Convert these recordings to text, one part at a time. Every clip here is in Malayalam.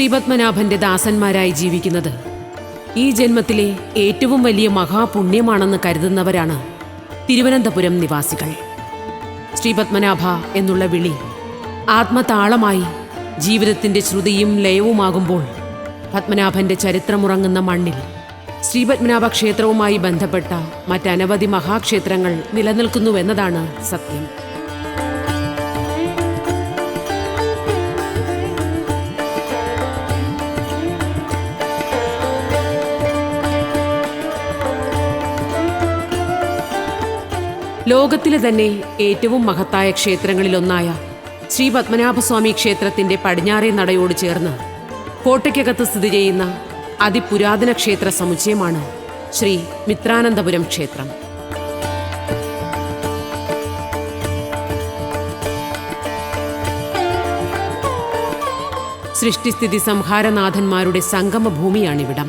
ശ്രീപത്മനാഭന്റെ ദാസന്മാരായി ജീവിക്കുന്നത് ഈ ജന്മത്തിലെ ഏറ്റവും വലിയ മഹാപുണ്യമാണെന്ന് കരുതുന്നവരാണ് തിരുവനന്തപുരം നിവാസികൾ. ശ്രീപത്മനാഭ എന്നുള്ള വിളി ആത്മതാളമായി ജീവിതത്തിന്റെ ശ്രുതിയും ലയവുമാകുമ്പോൾ പത്മനാഭന്റെ ചരിത്രമുറങ്ങുന്ന മണ്ണിൽ ശ്രീപത്മനാഭ ക്ഷേത്രവുമായി ബന്ധപ്പെട്ട മറ്റനവധി മഹാക്ഷേത്രങ്ങൾ നിലനിൽക്കുന്നുവെന്നതാണ് സത്യം. ലോകത്തിലെ തന്നെ ഏറ്റവും മഹത്തായ ക്ഷേത്രങ്ങളിലൊന്നായ ശ്രീ പത്മനാഭസ്വാമി ക്ഷേത്രത്തിന്റെ പടിഞ്ഞാറേ നടയോട് ചേർന്ന് കോട്ടയ്ക്കകത്ത് സ്ഥിതി ചെയ്യുന്ന അതിപുരാതന ക്ഷേത്ര സമുച്ചയമാണ് ശ്രീ മിത്രാനന്തപുരം ക്ഷേത്രം. സൃഷ്ടിസ്ഥിതി സംഹാരനാഥന്മാരുടെ സംഗമ ഭൂമിയാണിവിടം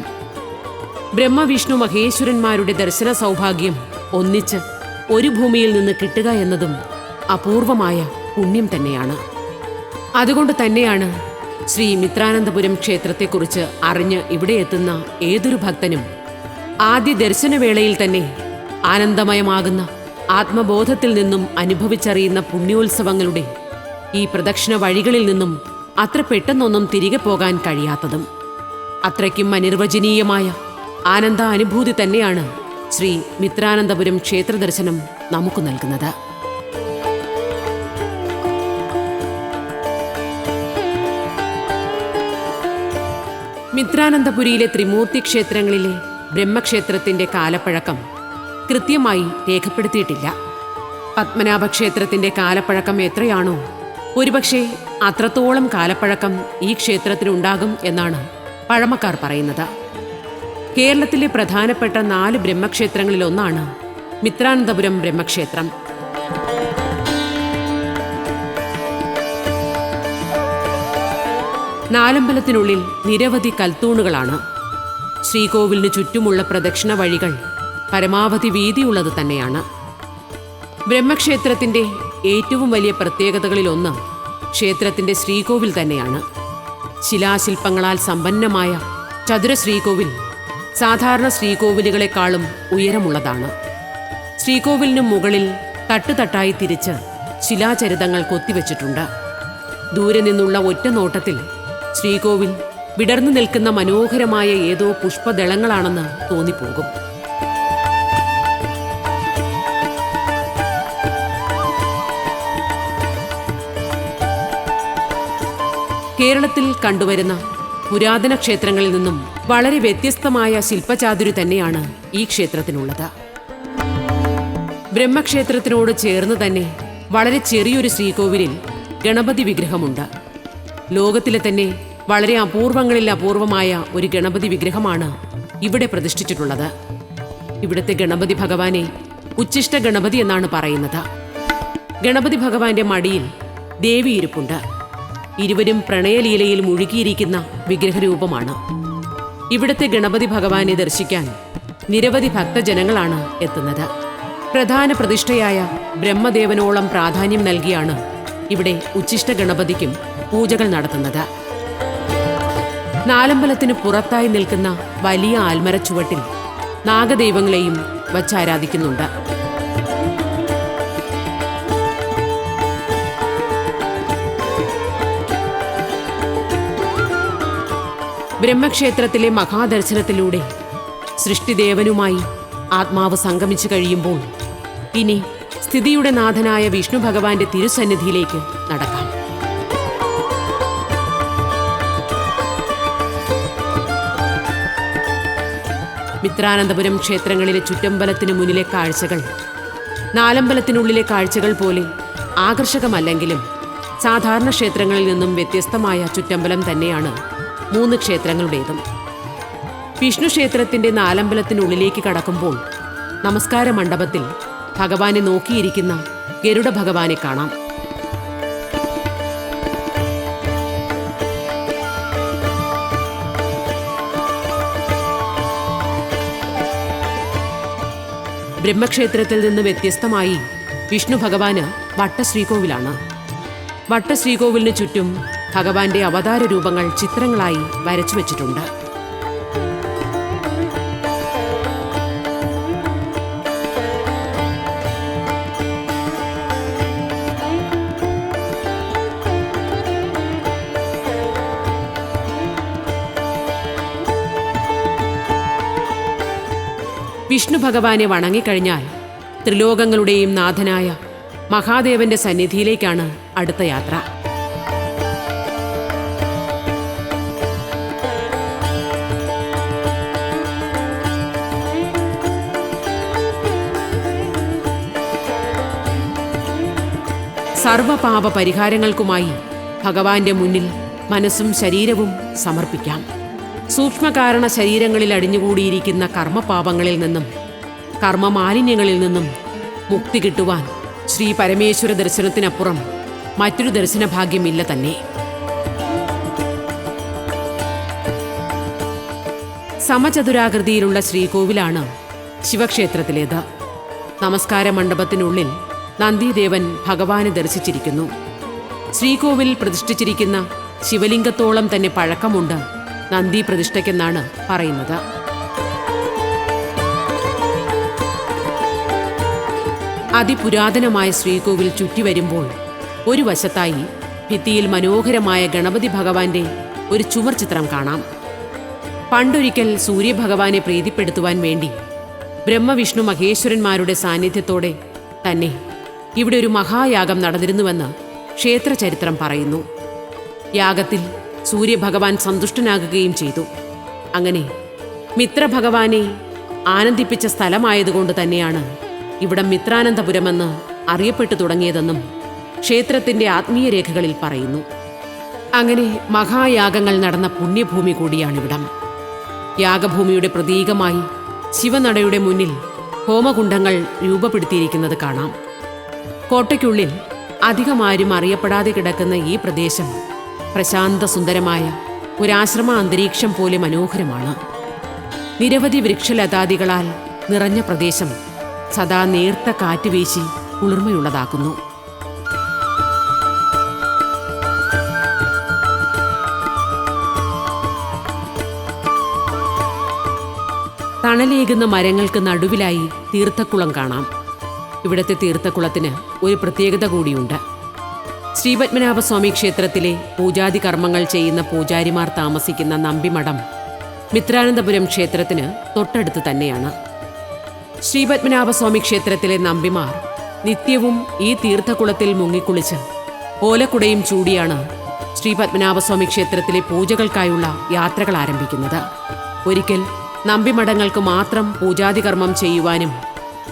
ബ്രഹ്മവിഷ്ണു മഹേശ്വരന്മാരുടെ ദർശന സൗഭാഗ്യം ഒന്നിച്ച് ഒരു ഭൂമിയിൽ നിന്ന് കിട്ടുക എന്നതും അപൂർവമായ പുണ്യം തന്നെയാണ്. അതുകൊണ്ട് തന്നെയാണ് ശ്രീ മിത്രാനന്തപുരം ക്ഷേത്രത്തെക്കുറിച്ച് അറിഞ്ഞ് ഇവിടെ എത്തുന്ന ഏതൊരു ഭക്തനും ആദ്യ ദർശനവേളയിൽ തന്നെ ആനന്ദമയമാകുന്ന ആത്മബോധത്തിൽ നിന്നും അനുഭവിച്ചറിയുന്ന പുണ്യോത്സവങ്ങളുടെ ഈ പ്രദക്ഷിണ വഴികളിൽ നിന്നും അത്ര പെട്ടെന്നൊന്നും തിരികെ പോകാൻ കഴിയാത്തതും അത്രയ്ക്കും അനിർവചനീയമായ ആനന്ദാനുഭൂതി തന്നെയാണ് ശ്രീ മിത്രാനന്തപുരം ക്ഷേത്ര ദർശനം നമുക്ക് നൽകുന്നത്. മിത്രാനന്തപുരിയിലെ ത്രിമൂർത്തി ക്ഷേത്രങ്ങളിലെ ബ്രഹ്മക്ഷേത്രത്തിന്റെ കാലപ്പഴക്കം കൃത്യമായി രേഖപ്പെടുത്തിയിട്ടില്ല. പത്മനാഭ ക്ഷേത്രത്തിന്റെ കാലപ്പഴക്കം എത്രയാണോ ഒരുപക്ഷെ അത്രത്തോളം കാലപ്പഴക്കം ഈ ക്ഷേത്രത്തിനുണ്ടാകും എന്നാണ് പഴമക്കാർ പറയുന്നത്. കേരളത്തിലെ പ്രധാനപ്പെട്ട നാല് ബ്രഹ്മക്ഷേത്രങ്ങളിലൊന്നാണ് മിത്രാനന്തപുരം ബ്രഹ്മക്ഷേത്രം. നാലമ്പലത്തിനുള്ളിൽ നിരവധി കൽത്തൂണുകളാണ്. ശ്രീകോവിലിന് ചുറ്റുമുള്ള പ്രദക്ഷിണ വഴികൾ പരമാവധി വീതിയുള്ളത് തന്നെയാണ്. ബ്രഹ്മക്ഷേത്രത്തിന്റെ ഏറ്റവും വലിയ പ്രത്യേകതകളിലൊന്ന് ക്ഷേത്രത്തിന്റെ ശ്രീകോവിൽ തന്നെയാണ്. ശിലാശില്പങ്ങളാൽ സമ്പന്നമായ ചതുര ശ്രീകോവിൽ സാധാരണ ശ്രീകോവിലുകളെക്കാളും ഉയരമുള്ളതാണ്. ശ്രീകോവിലിന് മുകളിൽ തട്ടുതട്ടായി തിരിച്ച് ശിലാചരിതങ്ങൾ കൊത്തിവെച്ചിട്ടുണ്ട്. ദൂരെ നിന്നുള്ള ഒറ്റ നോട്ടത്തിൽ ശ്രീകോവിൽ വിടർന്നു നിൽക്കുന്ന മനോഹരമായ ഏതോ പുഷ്പദളങ്ങളാണെന്ന് തോന്നിപ്പോകും. കേരളത്തിൽ കണ്ടുവരുന്ന പുരാതന ക്ഷേത്രങ്ങളിൽ നിന്നും വളരെ വ്യത്യസ്തമായ ശില്പചാതുരി തന്നെയാണ് ഈ ക്ഷേത്രത്തിനുള്ളത്. ബ്രഹ്മക്ഷേത്രത്തിനോട് ചേർന്ന് തന്നെ വളരെ ചെറിയൊരു ശ്രീകോവിലിൽ ഗണപതി വിഗ്രഹമുണ്ട്. ലോകത്തിലെ തന്നെ വളരെ അപൂർവങ്ങളിൽ അപൂർവമായ ഒരു ഗണപതി വിഗ്രഹമാണ് ഇവിടെ പ്രതിഷ്ഠിച്ചിട്ടുള്ളത്. ഇവിടുത്തെ ഗണപതി ഭഗവാനെ ഉച്ചിഷ്ട ഗണപതി എന്നാണ് പറയുന്നത്. ഗണപതി ഭഗവാന്റെ മടിയിൽ ദേവി ഇരിപ്പുണ്ട്. ഇരുവരും പ്രണയലീലയിൽ മുഴുകിയിരിക്കുന്ന വിഗ്രഹരൂപമാണ്. ഇവിടുത്തെ ഗണപതി ഭഗവാനെ ദർശിക്കാൻ നിരവധി ഭക്തജനങ്ങളാണ് എത്തുന്നത്. പ്രധാന പ്രതിഷ്ഠയായ ബ്രഹ്മദേവനോളം പ്രാധാന്യം നൽകിയാണ് ഇവിടെ ഉച്ചിഷ്ട ഗണപതിക്കും പൂജകൾ നടത്തുന്നത്. നാലമ്പലത്തിന് പുറത്തായി നിൽക്കുന്ന വലിയ ആൽമരച്ചുവട്ടിൽ നാഗദൈവങ്ങളെയും വച്ചാരാധിക്കുന്നുണ്ട്. ബ്രഹ്മക്ഷേത്രത്തിലെ മഹാദർശനത്തിലൂടെ സൃഷ്ടിദേവനുമായി ആത്മാവ് സംഗമിച്ചു കഴിയുമ്പോൾ ഇനി സ്ഥിതിയുടെ നാഥനായ വിഷ്ണു ഭഗവാന്റെ തിരുസന്നിധിയിലേക്ക് നടക്കാം. മിത്രാനന്തപുരം ക്ഷേത്രങ്ങളിലെ ചുറ്റമ്പലത്തിനു മുന്നിലെ കാഴ്ചകൾ നാലമ്പലത്തിനുള്ളിലെ കാഴ്ചകൾ പോലെ ആകർഷകമല്ലെങ്കിലും സാധാരണ ക്ഷേത്രങ്ങളിൽ നിന്നും വ്യത്യസ്തമായ ചുറ്റമ്പലം തന്നെയാണ് മൂന്ന് ക്ഷേത്രങ്ങളുടേതും. വിഷ്ണു ക്ഷേത്രത്തിന്റെ നാലമ്പലത്തിനുള്ളിലേക്ക് കടക്കുമ്പോൾ നമസ്കാര മണ്ഡപത്തിൽ ഭഗവാനെ നോക്കിയിരിക്കുന്ന ഗരുഡ ഭഗവാനെ കാണാം. ബ്രഹ്മക്ഷേത്രത്തിൽ നിന്ന് വ്യത്യസ്തമായി വിഷ്ണു ഭഗവാന് വട്ടശ്രീകോവിലാണ്. വട്ടശ്രീകോവിലിന് ചുറ്റും ഭഗവാന്റെ അവതാര രൂപങ്ങൾ ചിത്രങ്ങളായി വരച്ചു വച്ചിട്ടുണ്ട്. വിഷ്ണു ഭഗവാനെ വണങ്ങിക്കഴിഞ്ഞാൽ ത്രിലോകങ്ങളുടെയും നാഥനായ മഹാദേവന്റെ സന്നിധിയിലേക്കാണ് അടുത്ത യാത്ര. സർവപാപ പരിഹാരങ്ങൾക്കുമായി ഭഗവാന്റെ മുന്നിൽ മനസ്സും ശരീരവും സമർപ്പിക്കാം. സൂക്ഷ്മകാരണ ശരീരങ്ങളിൽ അടിഞ്ഞുകൂടിയിരിക്കുന്ന കർമ്മപാപങ്ങളിൽ നിന്നും കർമ്മമാലിന്യങ്ങളിൽ നിന്നും മുക്തി കിട്ടുവാൻ ശ്രീ പരമേശ്വര ദർശനത്തിനപ്പുറം മറ്റൊരു ദർശനഭാഗ്യമില്ല തന്നെ. സമചതുരാകൃതിയിലുള്ള ശ്രീകോവിലാണ് ശിവക്ഷേത്രത്തിലേത്. നമസ്കാര മണ്ഡപത്തിനുള്ളിൽ നന്ദിദേവൻ ഭഗവാനെ ദർശിച്ചിരിക്കുന്നു. ശ്രീകോവിൽ പ്രതിഷ്ഠിച്ചിരിക്കുന്ന ശിവലിംഗത്തോളം തന്നെ പഴക്കമുണ്ട് നന്ദി പ്രതിഷ്ഠയ്ക്കെന്നാണ് പറയുന്നത്. അതിപുരാതനമായ ശ്രീകോവിൽ ചുറ്റി വരുമ്പോൾ ഒരു വശത്തായി ഭിത്തിയിൽ മനോഹരമായ ഗണപതി ഭഗവാന്റെ ഒരു ചുമർ ചിത്രം കാണാം. പണ്ടൊരിക്കൽ സൂര്യഭഗവാനെ പ്രീതിപ്പെടുത്തുവാൻ വേണ്ടി ബ്രഹ്മവിഷ്ണു മഹേശ്വരന്മാരുടെ സാന്നിധ്യത്തോടെ തന്നെ ഇവിടെ ഒരു മഹായാഗം നടന്നിരുന്നുവെന്ന് ക്ഷേത്രചരിത്രം പറയുന്നു. യാഗത്തിൽ സൂര്യഭഗവാൻ സന്തുഷ്ടനാകുകയും ചെയ്തു. അങ്ങനെ മിത്രഭഗവാനെ ആനന്ദിപ്പിച്ച സ്ഥലമായതുകൊണ്ട് തന്നെയാണ് ഇവിടം മിത്രാനന്തപുരമെന്ന് അറിയപ്പെട്ടു തുടങ്ങിയതെന്നും ക്ഷേത്രത്തിന്റെ ആത്മീയ രേഖകളിൽ പറയുന്നു. അങ്ങനെ മഹായാഗങ്ങൾ നടന്ന പുണ്യഭൂമി കൂടിയാണിവിടം. യാഗഭൂമിയുടെ പ്രതീകമായി ശിവനടയുടെ മുന്നിൽ ഹോമകുണ്ഡങ്ങൾ രൂപപ്പെടുത്തിയിരിക്കുന്നത് കാണാം. കോട്ടയ്ക്കുള്ളിൽ അധികമാരും അറിയപ്പെടാതെ കിടക്കുന്ന ഈ പ്രദേശം പ്രശാന്ത സുന്ദരമായ ഒരാശ്രമ അന്തരീക്ഷം പോലെ മനോഹരമാണ്. നിരവധി വൃക്ഷലതാദികളാൽ നിറഞ്ഞ പ്രദേശം സദാ നേർത്ത കാറ്റ് വീശി കുളിർമയുള്ളതാക്കുന്നു. തണലേകുന്ന മരങ്ങൾക്ക് നടുവിലായി തീർത്ഥക്കുളം കാണാം. ഇവിടത്തെ തീർത്ഥക്കുളത്തിന് ഒരു പ്രത്യേകത കൂടിയുണ്ട്. ശ്രീപത്മനാഭസ്വാമി ക്ഷേത്രത്തിലെ പൂജാതി കർമ്മങ്ങൾ ചെയ്യുന്ന പൂജാരിമാർ താമസിക്കുന്ന നമ്പിമഠം മിത്രാനന്തപുരം ക്ഷേത്രത്തിന് തൊട്ടടുത്ത് തന്നെയാണ്. ശ്രീപത്മനാഭസ്വാമി ക്ഷേത്രത്തിലെ നമ്പിമാർ നിത്യവും ഈ തീർത്ഥക്കുളത്തിൽ മുങ്ങിക്കുളിച്ച് ഓലക്കുടയും ചൂടിയാണ് ശ്രീപത്മനാഭസ്വാമി ക്ഷേത്രത്തിലെ പൂജകൾക്കായുള്ള യാത്രകൾ ആരംഭിക്കുന്നത്. ഒരിക്കൽ നമ്പിമഠങ്ങൾക്ക് മാത്രം പൂജാതികർമ്മം ചെയ്യുവാനും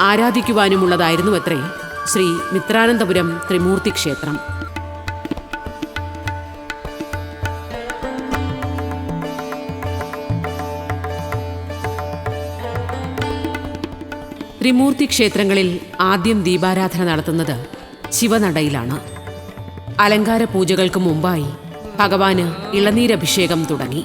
ആരാധിക്കുവാനുമുള്ളതായിരുന്നു അത്രേ ശ്രീ മിത്രാനന്തപുരം ത്രിമൂർത്തി ക്ഷേത്രം. ത്രിമൂർത്തി ക്ഷേത്രങ്ങളിൽ ആദ്യം ദീപാരാധന നടത്തുന്നത് ശിവനടയിലാണ്. അലങ്കാര പൂജകൾക്ക് മുമ്പായി ഭഗവാന് ഇളനീരഭിഷേകം തുടങ്ങി.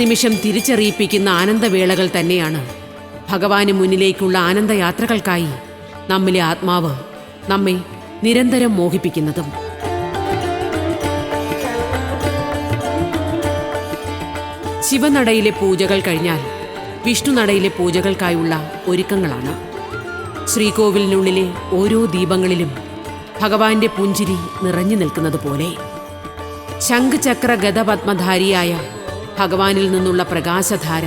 നിമിഷം തിരിച്ചറിയിപ്പിക്കുന്ന ആനന്ദവേളകൾ തന്നെയാണ്. ഭഗവാന് മുന്നിലേക്കുള്ള ആനന്ദയാത്രകൾക്കായി നമ്മിലെ ആത്മാവ് നമ്മെ നിരന്തരം മോഹിപ്പിക്കുന്നതും. ശിവനടയിലെ പൂജകൾ കഴിഞ്ഞാൽ വിഷ്ണുനടയിലെ പൂജകൾക്കായുള്ള ഒരുക്കങ്ങളാണ്. ശ്രീകോവിലിനുള്ളിലെ ഓരോ ദീപങ്ങളിലും ഭഗവാന്റെ പുഞ്ചിരി നിറഞ്ഞു നിൽക്കുന്നത് പോലെ ശംഖചക്ര ഗതപത്മധാരിയായ ഭഗവാനിൽ നിന്നുള്ള പ്രകാശധാര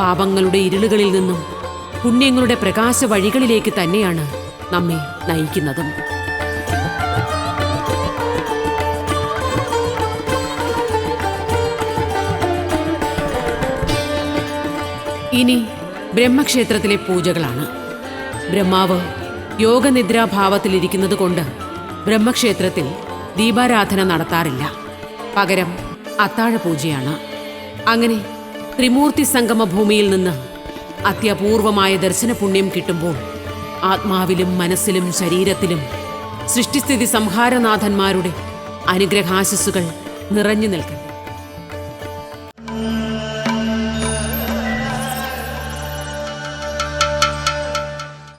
പാപങ്ങളുടെ ഇരുളുകളിൽ നിന്നും പുണ്യങ്ങളുടെ പ്രകാശ വഴികളിലേക്ക് തന്നെയാണ് നമ്മെ നയിക്കുന്നതും. ഇനി ബ്രഹ്മക്ഷേത്രത്തിലെ പൂജകളാണ്. ബ്രഹ്മാവ് യോഗനിദ്രാഭാവത്തിലിരിക്കുന്നത് കൊണ്ട് ബ്രഹ്മക്ഷേത്രത്തിൽ ദീപാരാധന നടത്താറില്ല. പകരം അത്താഴ പൂജയാണ് അങ്ങനെ ത്രിമൂർത്തി സംഗമ ഭൂമിയിൽ നിന്ന് അത്യപൂർവമായ ദർശന പുണ്യം കിട്ടുമ്പോൾ ആത്മാവിലും മനസ്സിലും ശരീരത്തിലും സൃഷ്ടിസ്ഥിതി സംഹാരനാഥന്മാരുടെ അനുഗ്രഹാശസ്സുകൾ നിറഞ്ഞു നിൽക്കട്ടെ